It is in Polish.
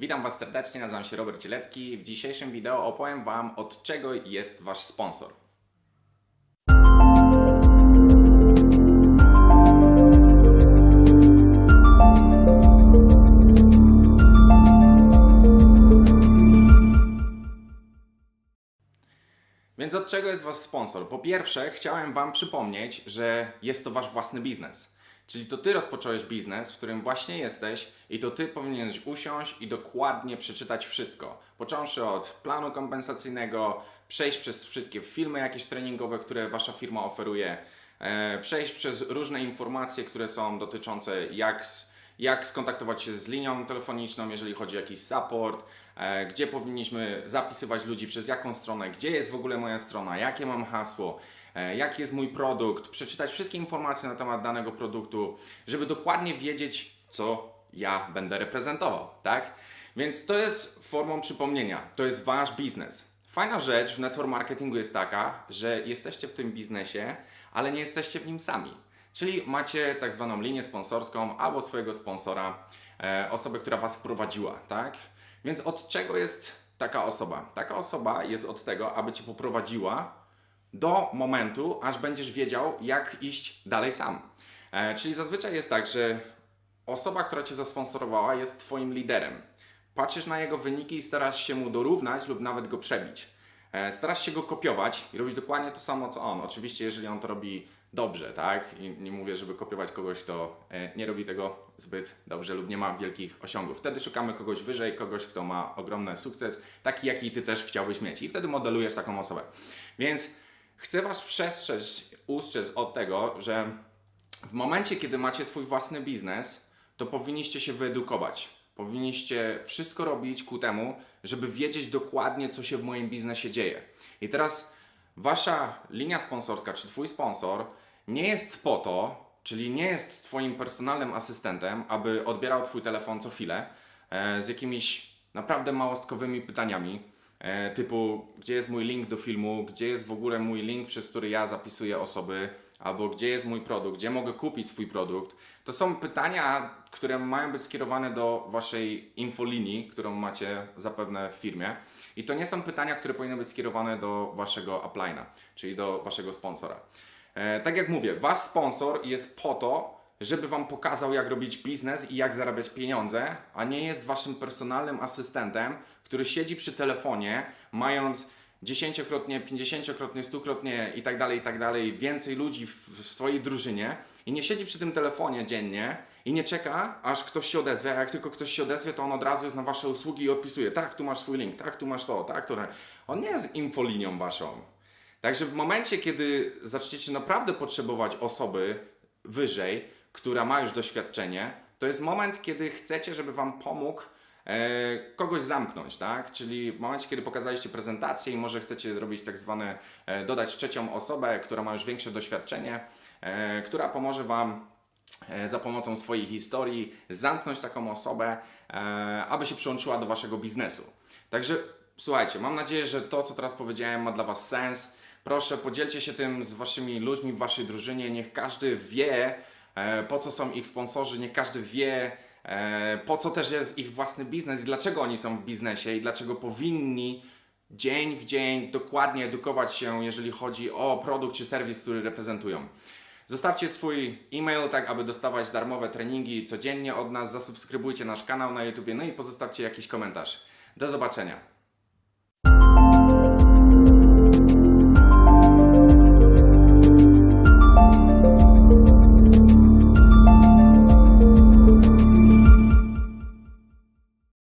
Witam Was serdecznie, nazywam się Robert Cielecki. W dzisiejszym wideo opowiem Wam od czego jest Wasz sponsor. Więc od czego jest Wasz sponsor? Po pierwsze, chciałem Wam przypomnieć, że jest to Wasz własny biznes. Czyli to Ty rozpocząłeś biznes, w którym właśnie jesteś i to Ty powinieneś usiąść i dokładnie przeczytać wszystko. Począwszy od planu kompensacyjnego, przejść przez wszystkie filmy jakieś treningowe, które Wasza firma oferuje, e, przejść przez różne informacje, które są dotyczące jak jak skontaktować się z linią telefoniczną, jeżeli chodzi o jakiś support, e, gdzie powinniśmy zapisywać ludzi, przez jaką stronę, gdzie jest w ogóle moja strona, jakie mam hasło, jaki jest mój produkt, przeczytać wszystkie informacje na temat danego produktu, żeby dokładnie wiedzieć, co ja będę reprezentował, tak? Więc to jest formą przypomnienia, to jest wasz biznes. Fajna rzecz w network marketingu jest taka, że jesteście w tym biznesie, ale nie jesteście w nim sami. Czyli macie tak zwaną linię sponsorską albo swojego sponsora, e, osobę, która Was wprowadziła, tak? Więc od czego jest taka osoba? Taka osoba jest od tego, aby Cię poprowadziła do momentu, aż będziesz wiedział, jak iść dalej sam. E, czyli zazwyczaj jest tak, że osoba, która Cię zasponsorowała, jest Twoim liderem. Patrzysz na jego wyniki i starasz się mu dorównać lub nawet go przebić. E, Starasz się go kopiować i robić dokładnie to samo co on. Oczywiście, jeżeli on to robi dobrze, tak? I nie mówię, żeby kopiować kogoś, kto e, nie robi tego zbyt dobrze lub nie ma wielkich osiągów. Wtedy szukamy kogoś wyżej, kogoś, kto ma ogromny sukces, taki jaki ty też chciałbyś mieć. I wtedy modelujesz taką osobę. Więc chcę Was przestrzec, ustrzec od tego, że w momencie, kiedy macie swój własny biznes, to powinniście się wyedukować. Powinniście wszystko robić ku temu, żeby wiedzieć dokładnie, co się w moim biznesie dzieje. I teraz wasza linia sponsorska, czy twój sponsor, nie jest po to, czyli nie jest twoim personalnym asystentem, aby odbierał twój telefon co chwilę e, z jakimiś naprawdę małostkowymi pytaniami. E, typu, gdzie jest mój link do filmu, gdzie jest w ogóle mój link, przez który ja zapisuję osoby, albo gdzie jest mój produkt, gdzie mogę kupić swój produkt. To są pytania, które mają być skierowane do waszej infolinii, którą macie zapewne w firmie. I to nie są pytania, które powinny być skierowane do waszego uplina, czyli do waszego sponsora. E, tak jak mówię, wasz sponsor jest po to, żeby wam pokazał, jak robić biznes i jak zarabiać pieniądze, a nie jest waszym personalnym asystentem, który siedzi przy telefonie, mając dziesięciokrotnie, pięćdziesięciokrotnie, stukrotnie i tak dalej, i tak dalej, więcej ludzi w, w swojej drużynie i nie siedzi przy tym telefonie dziennie i nie czeka, aż ktoś się odezwie, a jak tylko ktoś się odezwie, to on od razu jest na wasze usługi i odpisuje, tak, tu masz swój link, tak, tu masz to, tak, to. On nie jest infolinią waszą. Także w momencie, kiedy zaczniecie naprawdę potrzebować osoby wyżej, która ma już doświadczenie, to jest moment, kiedy chcecie, żeby Wam pomógł e, kogoś zamknąć, tak? Czyli w momencie, kiedy pokazaliście prezentację i może chcecie zrobić tak zwane, e, dodać trzecią osobę, która ma już większe doświadczenie, e, która pomoże Wam za pomocą swojej historii zamknąć taką osobę, aby się przyłączyła do Waszego biznesu. Także słuchajcie, mam nadzieję, że to, co teraz powiedziałem, ma dla Was sens. Proszę, podzielcie się tym z Waszymi ludźmi w Waszej drużynie. Niech każdy wie, po co są ich sponsorzy, niech każdy wie, e, po co też jest ich własny biznes i dlaczego oni są w biznesie i dlaczego powinni dzień w dzień dokładnie edukować się, jeżeli chodzi o produkt czy serwis, który reprezentują. Zostawcie swój e-mail, tak aby dostawać darmowe treningi codziennie od nas. Zasubskrybujcie nasz kanał na YouTube, no i pozostawcie jakiś komentarz. Do zobaczenia.